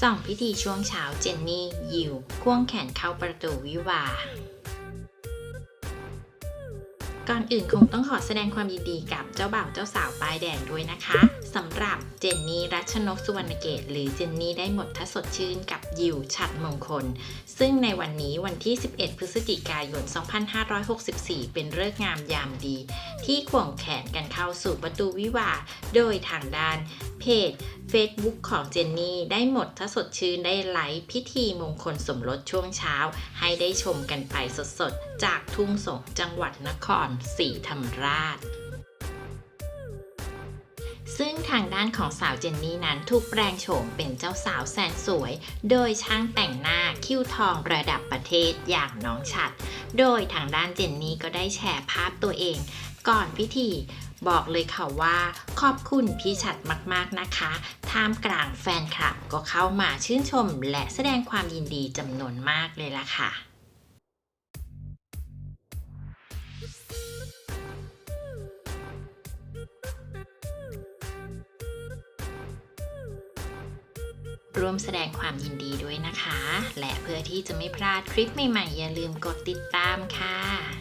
ส่องพิธีช่วงเช้าเจนนี่ยิวควงแขนเข้าประตูวิวา ก่อนอื่นคงต้องขอแสดงความยินดีกับเจ้าบ่าวเจ้าสาวป้ายแดงด้วยนะคะสำหรับเจนนี่รัชนกสุวรรณเกต หรือเจนนี่ได้หมดถ้าสดชื่นกับยิวฉัดมงคล ซึ่งในวันนี้วันที่ 11 พฤศจิกายน 2564 เป็นฤกษ์งามยามดี ที่ควงแขนกันเข้าสู่ประตูวิวา โดยทางด้าน เพจ Facebook ของเจนนี่ได้หมดถ้าสดชื่นได้ไลฟ์พิธีมงคลสมรสช่วงเช้า ให้ได้ชมกันไปสดๆ จากทุ่งสงจังหวัดนครศรีธรรมราชซึ่งทางด้านของสาวเจนนี่นั้นถูกแปลงโฉมเป็นเจ้าสาวแสนสวย โดยช่างแต่งหน้าคิ้วทองระดับประเทศอย่างน้องฉัด โดยทางด้านเจนนี่ก็ได้แชร์ภาพตัวเอง ก่อนพิธีบอกเลยค่ะว่าขอบคุณพี่ฉัดมากๆนะคะ ท่ามกลางแฟนคลับก็เข้ามาชื่นชมและแสดงความยินดีจำนวนมากเลยล่ะค่ะร่วมแสดงความยินดีด้วยนะคะ และเพื่อที่จะไม่พลาดคลิปใหม่ๆ อย่าลืมกดติดตามค่ะ